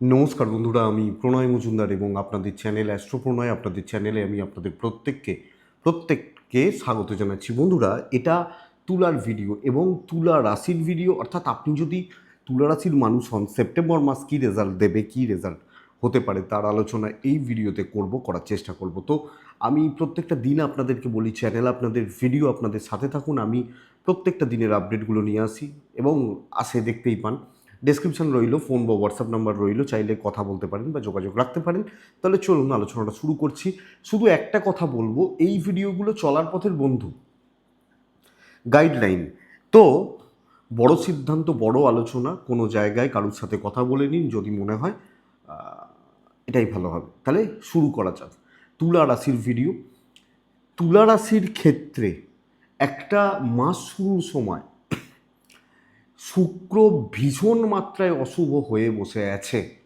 নমস্কার বন্ধুরা, আমি প্রণয় মজুমদার এবং আপনাদের চ্যানেল অ্যাস্ট্রো প্রণয় আপনাদের চ্যানেলে আমি আপনাদের প্রত্যেককে প্রত্যেককে স্বাগত জানাচ্ছি। বন্ধুরা, এটা তুলার ভিডিও এবং তুলা রাশির ভিডিও অর্থাৎ আপনি যদি তুলা রাশির মানুষ হন, সেপ্টেম্বর মাস কী রেজাল্ট দেবে, কী রেজাল্ট হতে পারে, তার আলোচনা এই ভিডিওতে করব, করার চেষ্টা করব। তো আমি প্রত্যেকটা দিন আপনাদেরকে বলি চ্যানেল আপনাদের ভিডিও আপনাদের সাথে থাকুন, আমি প্রত্যেকটা দিনের আপডেটগুলো নিয়ে আসি এবং আসে দেখতেই পান। ডেসক্রিপশন রইল ফোন বা হোয়াটসঅ্যাপ নাম্বার রইল, চাইলে কথা বলতে পারেন বা যোগাযোগ রাখতে পারেন। তাহলে চলুন আলোচনাটা শুরু করছি। শুধু একটা কথা বলব, এই ভিডিওগুলো চলার পথের বন্ধু। গাইডলাইন তো, বড় সিদ্ধান্ত, বড় আলোচনা, কোনো জায়গায় কারোর সাথে কথা বলে নিন, যদি মনে হয় এটাই ভালো হবে। তাহলে শুরু করা যাক। তুলা রাশির ভিডিও তুলা রাশির ক্ষেত্রে একটা মাস শুরুর সময় শুক্র ভীষণ মাত্রায় অশুভ হয়ে বসে আছে।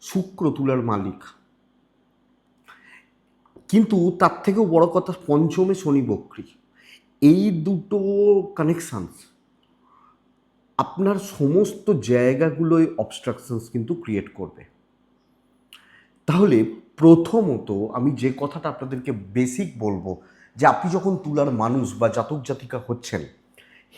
শুক্র তুলার মালিক। কিন্তু তার থেকেও বড় কথা পঞ্চমে শনি বক্রী। এই দুটো কানেকশানস আপনার সমস্ত জায়গাগুলোয় অবস্ট্রাকশনস কিন্তু ক্রিয়েট করবে। তাহলে প্রথমত আমি যে কথাটা আপনাদেরকে বেসিক বলব, যে আপনি যখন তুলার মানুষ বা জাতক জাতিকা হচ্ছেন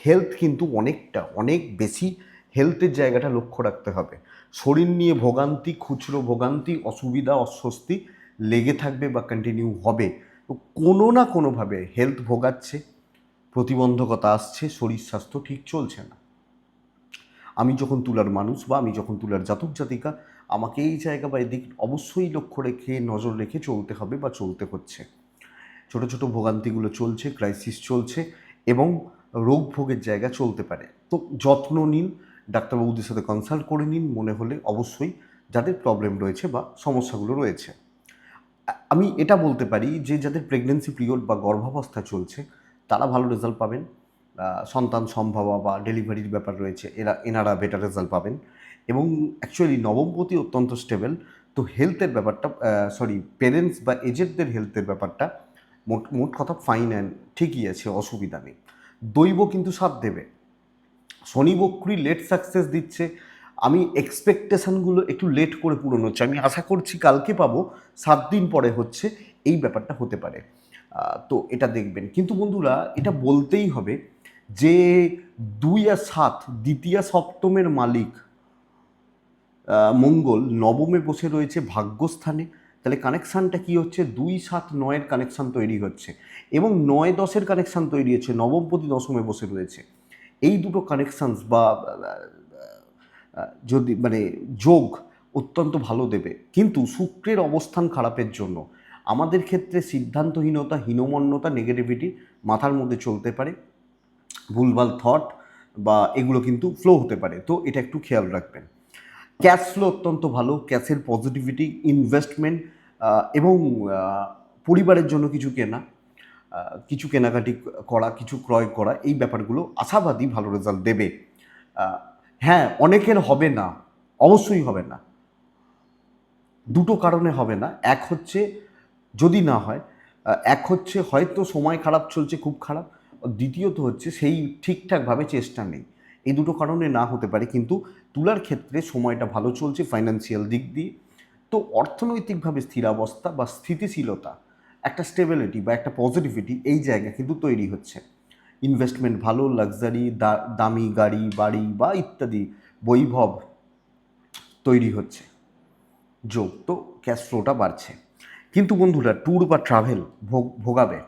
হেলথ কিন্তু অনেকটা, অনেক বেশি হেলথের জায়গাটা লক্ষ্য রাখতে হবে। শরীর নিয়ে ভোগান্তি, খুচরো ভোগান্তি, অসুবিধা, অস্বস্তি লেগে থাকবে বা কন্টিনিউ হবে। তো কোনো না কোনোভাবে হেলথ ভোগাচ্ছে, প্রতিবন্ধকতা আসছে, শরীর স্বাস্থ্য ঠিক চলছে না। আমি যখন তুলার মানুষ বা আমি যখন তুলার জাতক জাতিকা, আমাকে এই জায়গা বা এদিক অবশ্যই লক্ষ্য রেখে, নজর রেখে চলতে হবে বা চলতে হচ্ছে। ছোট ছোট ভোগান্তিগুলো চলছে ক্রাইসিস চলছে এবং রোগ ভোগের জায়গা চলতে পারে। তো যত্ন নিন, ডাক্তারবাবুদের সাথে কনসাল্ট করে নিন, মনে হলে অবশ্যই যাদের প্রবলেম রয়েছে বা সমস্যাগুলো রয়েছে। আমি এটা বলতে পারি যে, যাদের প্রেগনেন্সি পিরিয়ড বা গর্ভাবস্থা চলছে, তারা ভালো রেজাল্ট পাবেন। সন্তান সম্ভাবা বা ডেলিভারির ব্যাপার রয়েছে, এরা, এনারা বেটার রেজাল্ট পাবেন। এবং অ্যাকচুয়ালি নবমপতি অত্যন্ত স্টেবল তো হেলথের ব্যাপারটা সরি পেরেন্টস বা এজেন্টদের হেলথের ব্যাপারটা মোট মোট কথা ফাইন অ্যান্ড ঠিকই আছে, অসুবিধা নেই। দৈব কিন্তু সাথ দেবে। শনি বক্রি লেট সাকসেস দিচ্ছে। আমি এক্সপেকটেশনগুলো একটু লেট করে পূরণ হচ্ছে। আমি আশা করছি কালকে পাবো, সাত দিন পরে হচ্ছে এই ব্যাপারটা হতে পারে। তো এটা দেখবেন। কিন্তু বন্ধুরা, এটা বলতেই হবে যে দুই আর সাত, দ্বিতীয় সপ্তমের মালিক মঙ্গল নবমে বসে রয়েছে ভাগ্যস্থানে। তাহলে কানেকশানটা কি হচ্ছে? দুই সাত নয়ের কানেকশান তৈরি হচ্ছে এবং নয় দশের কানেকশান তৈরি হচ্ছে, নবমপতি দশমে বসে রয়েছে। এই দুটো কানেকশানস বা যদি মানে যোগ অত্যন্ত ভালো দেবে। কিন্তু শুক্রের অবস্থান খারাপের জন্য আমাদের ক্ষেত্রে সিদ্ধান্তহীনতা, হীনমন্যতা নেগেটিভিটি মাথার মধ্যে চলতে পারে। ভুলভাল থট বা এগুলো কিন্তু ফ্লো হতে পারে। তো এটা একটু খেয়াল রাখবেন। ক্যাশ ফ্লো অত্যন্ত ভালো ক্যাশের পজিটিভিটি ইনভেস্টমেন্ট এবং পরিবারের জন্য কিছু কেনা কিছু কেনাকাটি করা, কিছু ক্রয় করা, এই ব্যাপারগুলো আশাবাদী ভালো রেজাল্ট দেবে। হ্যাঁ অনেকের হবে না, অবশ্যই হবে না। দুটো কারণে হবে না, এক হচ্ছে যদি না হয় এক হচ্ছে হয়তো সময় খারাপ চলছে, খুব খারাপ, দ্বিতীয়ত হচ্ছে সেই ঠিকঠাকভাবে চেষ্টা নেই। এই দুটো কারণে না হতে পারে, কিন্তু তুলার ক্ষেত্রে সময়টা ভালো চলছে ফাইন্যান্সিয়াল দিক দিয়ে। তো অর্থনৈতিকভাবে স্থিরাবস্থা বা স্থিতিশীলতা, একটা স্টেবিলিটি বা একটা পজিটিভিটি এই জায়গা কিন্তু তৈরি হচ্ছে। ইনভেস্টমেন্ট ভালো লাক্সারি দামি গাড়ি, বাড়ি বা ইত্যাদি বৈভব তৈরি হচ্ছে। যোগ তো ক্যাশ ফ্লোটা বাড়ছে। কিন্তু বন্ধুরা ট্যুর বা ট্রাভেল ভোগ, ভোগাবে।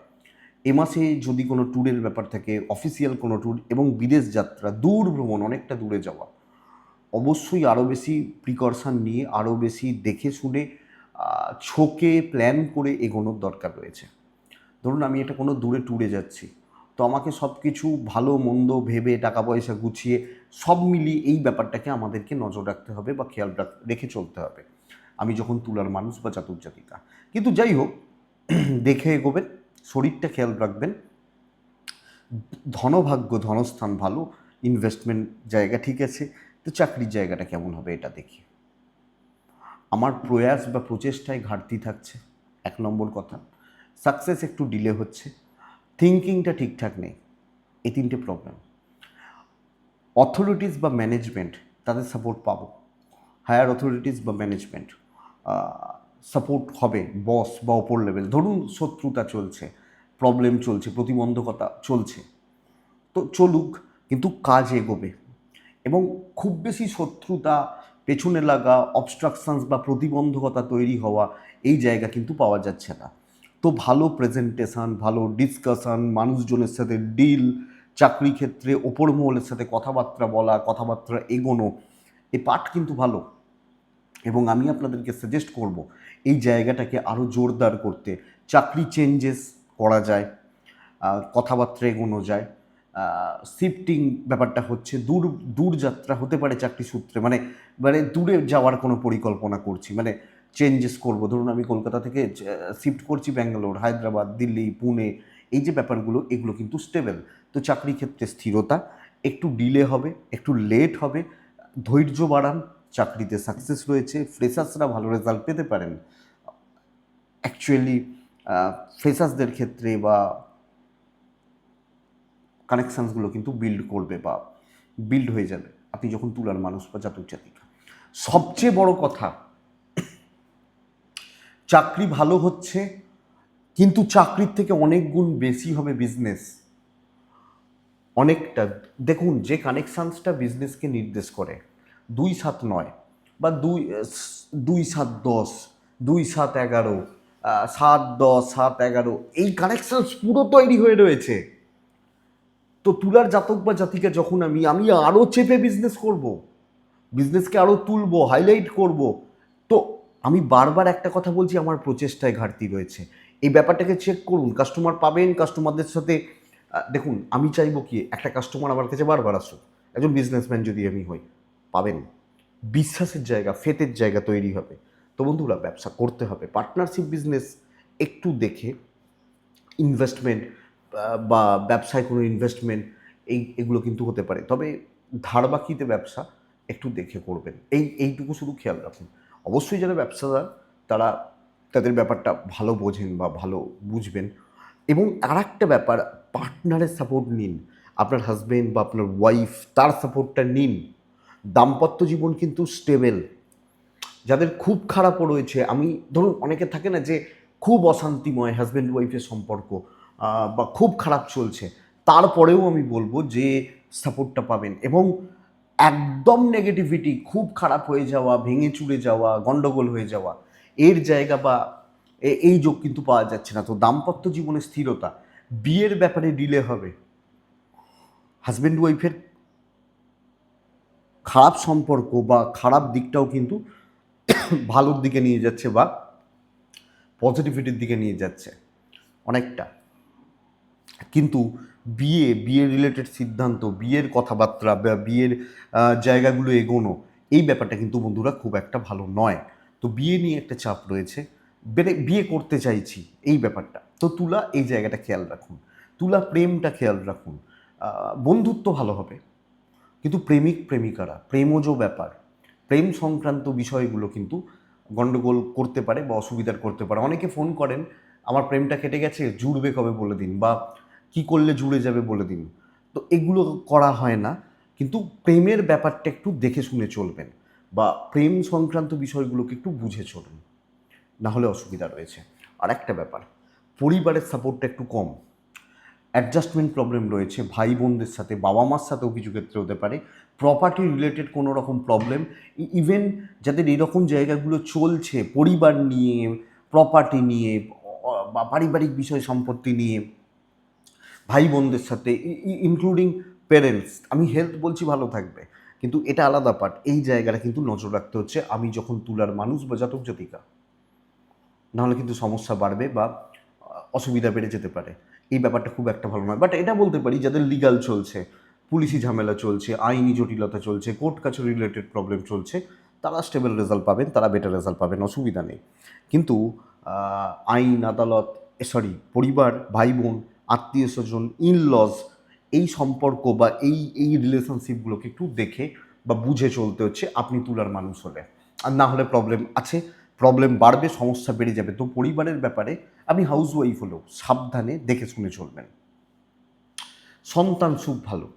এ মাসে যদি কোনো ট্যুরের ব্যাপার থাকে, অফিসিয়াল কোনো ট্যুর এবং বিদেশ যাত্রা, দূর ভ্রমণ, অনেকটা দূরে যাওয়া, অবশ্যই আরও বেশি প্রিকশন নিয়ে, আরও বেশি দেখে শুনে ছোকে প্ল্যান করে এগোনোর দরকার রয়েছে। ধরুন আমি এটা কোনো দূরে ট্যুরে যাচ্ছি, তো আমাকে সব কিছু ভালো, মন্দ, ভেবে টাকা পয়সা গুছিয়ে সব মিলিয়ে এই ব্যাপারটাকে আমাদেরকে নজর রাখতে হবে বা খেয়াল রেখে চলতে হবে। আমি যখন তুলার মানুষ বা জাতক জাতিকা কিন্তু যাই হোক, দেখে এগোবেন। শরীরটা খেয়াল রাখবেন। ধনভাগ্য, ধনস্থান ভালো ইনভেস্টমেন্ট জায়গা ঠিক আছে, তো চাকরির জায়গাটা কেমন হবে এটা দেখি। আমার প্রয়াস বা প্রচেষ্টায় ঘাটতি থাকছে, এক নম্বর কথা। সাকসেস একটু ডিলে হচ্ছে থিঙ্কিংটা ঠিকঠাক নেই, এই তিনটে প্রবলেম অথরিটিস বা ম্যানেজমেন্ট তাদের সাপোর্ট পাবো। হায়ার অথরিটিস বা ম্যানেজমেন্ট সাপোর্ট হবে বস বা ওপর লেভেল ধরুন শত্রুতা চলছে প্রবলেম চলছে, প্রতিবন্ধকতা চলছে। তো চলুক, কিন্তু কাজ এগোবে। এবং খুব বেশি শত্রুতা, পেছনে লাগা অবস্ট্রাকশনস বা প্রতিবন্ধকতা তৈরি হওয়া, এই জায়গা কিন্তু পাওয়া যাচ্ছে না। তো ভালো প্রেজেন্টেশন ভালো ডিসকাশন মানুষজনের সাথে ডিল চাকরি ক্ষেত্রে ওপর মহলের সাথে কথাবার্তা বলা, কথাবার্তা এগোনো, এ পাঠ কিন্তু ভালো। এবং আমি আপনাদেরকে সাজেস্ট করব এই জায়গাটাকে আরও জোরদার করতে চাকরি চেঞ্জেস করা যায় কথাবার্তা এগোনো যায় শিফটিং ব্যাপারটা হচ্ছে দূর দূর যাত্রা হতে পারে চাকরি সূত্রে মানে মানে দূরে যাওয়ার কোনো পরিকল্পনা করছি মানে চেঞ্জেস করব। ধরুন আমি কলকাতা থেকে শিফট করছি ব্যাঙ্গালোর, হায়দ্রাবাদ, দিল্লি, পুনে, এই যে ব্যাপারগুলো, এগুলো কিন্তু স্টেবল তো চাকরি ক্ষেত্রে স্থিরতা, একটু ডিলে হবে, একটু লেট হবে, ধৈর্য বাড়ান চাকরিতে সাকসেস রয়েছে ফ্রেশার্সরা ভালো রেজাল্ট পেতে পারেন। অ্যাকচুয়ালি ফ্রেশার্সদের ক্ষেত্রে বা কানেকশানসগুলো কিন্তু বিল্ড করবে বা বিল্ড হয়ে যাবে। আপনি যখন তুলার মানুষ বা জাতক জাতিকা। সবচেয়ে বড় কথা, চাকরি ভালো হচ্ছে, কিন্তু চাকরির থেকে অনেক গুণ বেশি হবে বিজনেস অনেকটা, দেখুন, যে কানেকশানসটা বিজনেসকে নির্দেশ করে দুই সাত নয় বা দুই দুই সাত দশ, দুই সাত এগারো সাত দশ, সাত এগারো, এই কানেকশানস পুরো তৈরি হয়ে রয়েছে। তো তুলার জাতক বা জাতিকা যখন আমি আমি আরও চেপে বিজনেস করব বিজনেসকে আরও তুলব হাইলাইট করব, তো আমি বারবার একটা কথা বলছি, আমার প্রচেষ্টায় ঘাটতি রয়েছে। এই ব্যাপারটাকে চেক করুন কাস্টমার পাবেন কাস্টমারদের সাথে দেখুন, আমি চাইব কি, একটা কাস্টমার আমার কাছে বারবার আসুক, একজন বিজনেসম্যান যদি আমি হই। পাবেন। বিশ্বাসের জায়গা, ফেতের জায়গা তৈরি হবে। তো বন্ধুরা, ব্যবসা করতে হবে। পার্টনারশিপ বিজনেস একটু দেখে ইনভেস্টমেন্ট বা ব্যবসায় কোনো ইনভেস্টমেন্ট এই, এগুলো কিন্তু হতে পারে। তবে ধারবাকিতে ব্যবসা একটু দেখে করবেন। এই, এইটুকু শুধু খেয়াল রাখুন। অবশ্যই যারা ব্যবসাদার, তারা তাদের ব্যাপারটা ভালো বোঝেন বা ভালো বুঝবেন। এবং আর একটা ব্যাপার, পার্টনারের সাপোর্ট নিন। আপনার হাজবেন্ড বা আপনার ওয়াইফ তার সাপোর্টটা নিন। দাম্পত্য জীবন কিন্তু স্টেবেল যাদের খুব খারাপও রয়েছে, আমি ধরুন অনেকে থাকে না যে খুব অশান্তিময় হাজব্যান্ড ওয়াইফের সম্পর্ক বা খুব খারাপ চলছে। তারপরেও আমি বলব যে সাপোর্টটা পাবেন এবং একদম নেগেটিভিটি খুব খারাপ হয়ে যাওয়া, ভেঙে চুরে যাওয়া, গন্ডগোল হয়ে যাওয়া, এর জায়গা বা এই যোগ কিন্তু পাওয়া যাচ্ছে না। তো দাম্পত্য জীবনে স্থিরতা, বিয়ের ব্যাপারে ডিলে হবে। হাজব্যান্ড ওয়াইফের খারাপ সম্পর্ক বা খারাপ দিকটাও কিন্তু ভালোর দিকে নিয়ে যাচ্ছে বা পজিটিভিটির দিকে নিয়ে যাচ্ছে অনেকটা। কিন্তু বিয়ে বিয়ে রিলেটেড সিদ্ধান্ত, বিয়ের কথাবার্তা বা বিয়ের জায়গাগুলো এগোনো, এই ব্যাপারটা কিন্তু বন্ধুরা খুব একটা ভালো নয়। তো বিয়ে নিয়ে একটা চাপ রয়েছে। বিয়ে করতে চাইছি, এই ব্যাপারটা। তো তুলা, এই জায়গাটা খেয়াল রাখুন। তুলা প্রেমটা খেয়াল রাখুন। বন্ধুত্ব ভালো হবে। কিন্তু প্রেমিক প্রেমিকারা, প্রেমজ ব্যাপার, প্রেম সংক্রান্ত বিষয়গুলো কিন্তু গণ্ডগোল করতে পারে বা অসুবিধার করতে পারে। অনেকে ফোন করেন, আমার প্রেমটা কেটে গেছে, জুড়বে কবে বলে দিন? বা, কি করলে জুড়ে যাবে বলে দিন? তো এগুলো করা হয় না, কিন্তু প্রেমের ব্যাপারটা একটু দেখে শুনে চলবেন বা প্রেম সংক্রান্ত বিষয়গুলোকে একটু বুঝে চলুন। না হলে অসুবিধা রয়েছে। আর একটা ব্যাপার, পরিবারের সাপোর্টটা একটু কম। অ্যাডজাস্টমেন্ট প্রবলেম রয়েছে ভাই বোনদের সাথে বাবা মার সাথেও কিছু ক্ষেত্রে হতে পারে প্রপার্টি রিলেটেড কোনো রকম প্রবলেম ইভেন যাদের এরকম জায়গাগুলো চলছে, পরিবার নিয়ে প্রপার্টি নিয়ে বা পারিবারিক বিষয় সম্পত্তি নিয়ে ভাই বোনদের সাথে ইনক্লুডিং প্যারেন্টস আমি হেলথ বলছি ভালো থাকবে, কিন্তু এটা আলাদা পার্ট এই জায়গাটা কিন্তু নজর রাখতে হচ্ছে, আমি যখন তুলার মানুষ বা জাতক জাতিকা, নাহলে কিন্তু সমস্যা বাড়বে বা, অসুবিধা বেড়ে যেতে পারে। এই ব্যাপারটা খুব একটা ভালো নয়। বাট এটা বলতে পারি, যাদের লিগাল চলছে, পুলিশি ঝামেলা চলছে, আইনি জটিলতা চলছে কোর্ট কাছারি রিলেটেড প্রবলেম চলছে, তারা স্টেবল রেজাল্ট পাবেন, তারা বেটার রেজাল্ট পাবেন, অসুবিধা নেই। কিন্তু আইন, আদালত সরি পরিবার ভাই বোন আত্মীয় স্বজন ইন লজ এই সম্পর্ক বা এই এই রিলেশনশিপগুলোকে একটু দেখে বা বুঝে চলতে হচ্ছে, আপনি তুলার মানুষ হলে। আর না হলে প্রবলেম আছে প্রবলেম বাড়বে, সমস্যা বেড়ে যাবে। তো পরিবারের ব্যাপারে আপনি হাউস ওয়াইফ হলেও সাবধানে দেখে শুনে চলবেন। সন্তান সুখ ভালো।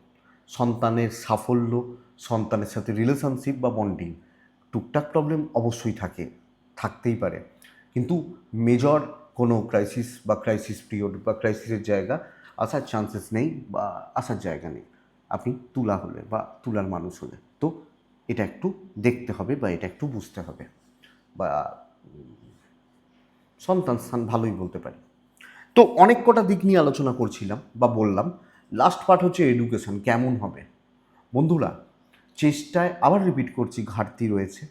সন্তানের সাফল্য, সন্তানের সাথে রিলেশনশিপ বা বন্ডিং টুকটাক প্রবলেম অবশ্যই থাকে, থাকতেই পারে। কিন্তু মেজর কোনো ক্রাইসিস বা ক্রাইসিস পিরিয়ড বা ক্রাইসিসের জায়গা আসার চান্সেস নেই বা আসার জায়গা নেই। আপনি তুলা হলে বা তুলার মানুষ হলে তো এটা একটু দেখতে হবে বা এটা একটু বুঝতে হবে। বা সন্তান স্থান ভালোই বলতে পারি। তো অনেক কটা দিক নিয়ে আলোচনা করছিলাম বা বললাম। লাস্ট পার্ট হচ্ছে এডুকেশন কেমন হবে? বন্ধুরা, চেষ্টায় আবার রিপিট করছি, ঘাটতি রয়েছে।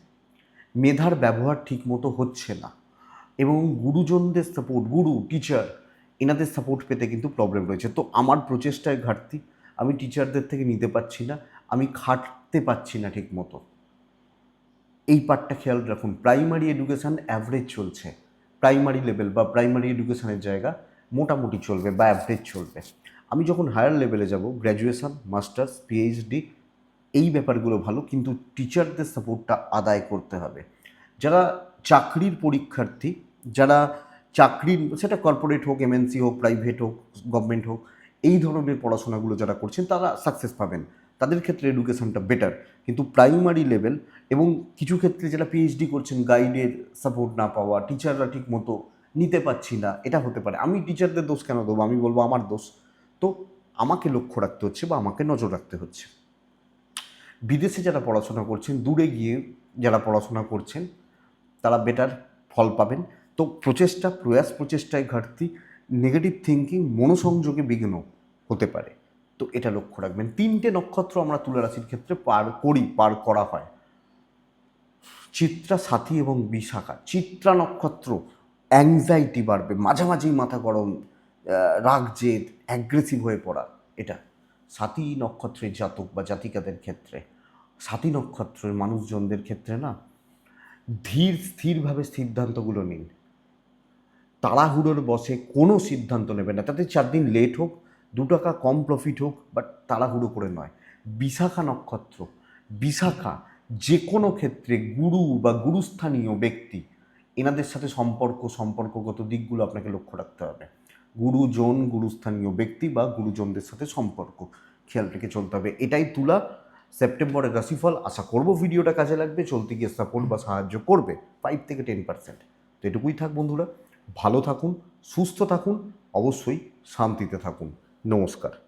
মেধার ব্যবহার ঠিকমতো হচ্ছে না এবং গুরুজনদের সাপোর্ট গুরু টিচার এনাদের সাপোর্ট পেতে কিন্তু প্রবলেম রয়েছে। তো আমার প্রচেষ্টায় ঘাটতি, আমি টিচারদের থেকে নিতে পারছি না, আমি খাটতে পারছি না ঠিকমতো। এই পার্টটা খেয়াল রাখুন প্রাইমারি এডুকেশান অ্যাভারেজ চলছে। প্রাইমারি লেভেল বা প্রাইমারি এডুকেশানের জায়গা মোটামুটি চলবে বা অ্যাভারেজ চলবে। আমি যখন হায়ার লেভেলে যাব গ্র্যাজুয়েশন মাস্টার্স পিএইচডি এই ব্যাপারগুলো ভালো, কিন্তু টিচারদের সাপোর্টটা আদায় করতে হবে। যারা চাকরির পরীক্ষার্থী, যারা চাকরির, সেটা কর্পোরেট হোক এমএনসি হোক প্রাইভেট হোক গভর্নমেন্ট হোক, এই ধরনের পড়াশোনাগুলো যারা করছেন, তারা সাকসেস পাবেন। তাদের ক্ষেত্রে এডুকেশনটা বেটার কিন্তু প্রাইমারি লেভেল এবং কিছু ক্ষেত্রে যারা পিএইচডি করছেন গাইডের সাপোর্ট না পাওয়া টিচাররা ঠিক মতো নিতে পারছি না, এটা হতে পারে। আমি টিচারদের দোষ কেন দেবো? আমি বলব আমার দোষ। তো আমাকে লক্ষ্য রাখতে হচ্ছে বা আমাকে নজর রাখতে হচ্ছে। বিদেশে যারা পড়াশোনা করছেন, দূরে গিয়ে যারা পড়াশোনা করছেন, তারা বেটার ফল পাবেন। তো প্রচেষ্টা, প্রয়াস প্রচেষ্টায় ঘাটতি নেগেটিভ থিঙ্কিং মনোসংযোগে বিঘ্ন হতে পারে। তো এটা লক্ষ্য রাখবেন। তিনটে নক্ষত্র আমরা তুলা রাশির ক্ষেত্রে পার করি, পার করা হয়। চিত্রা, সাথী এবং বিশাখা। চিত্রা নক্ষত্র অ্যাংজাইটি বাড়বে, মাঝামাঝি মাথা গরম রাগ, জেদ অ্যাগ্রেসিভ হয়ে পড়া, এটা। সাথী নক্ষত্রের জাতক বা জাতিকাদের ক্ষেত্রে। সাথী নক্ষত্রের মানুষজনদের ক্ষেত্রে না, ধীর, স্থিরভাবে সিদ্ধান্তগুলো নিন। তাড়াহুড়োর বসে কোনো সিদ্ধান্ত নেবে না। তাতে চার দিন লেট হোক দু টাকা কম প্রফিট হোক বাট তাড়াহুড়ো করে নয়। বিশাখা নক্ষত্র, বিশাখা যে কোনো ক্ষেত্রে গুরু বা গুরুস্থানীয় ব্যক্তি, এনাদের সাথে সম্পর্ক, সম্পর্কগত দিকগুলো আপনাকে লক্ষ্য রাখতে হবে। গুরুজন গুরুস্থানীয় ব্যক্তি বা গুরুজনদের সাথে সম্পর্ক, খেয়াল রেখে চলতে হবে। এটাই তুলা। সেপ্টেম্বরের রাশিফল, আশা করব ভিডিওটা কাজে লাগবে, চলতে গিয়ে সাপোর্ট বা সাহায্য করবে ফাইভ থেকে টেন পার্সেন্ট তো এটুকুই থাক বন্ধুরা, ভালো থাকুন, সুস্থ থাকুন, অবশ্যই শান্তিতে থাকুন। নমস্কার।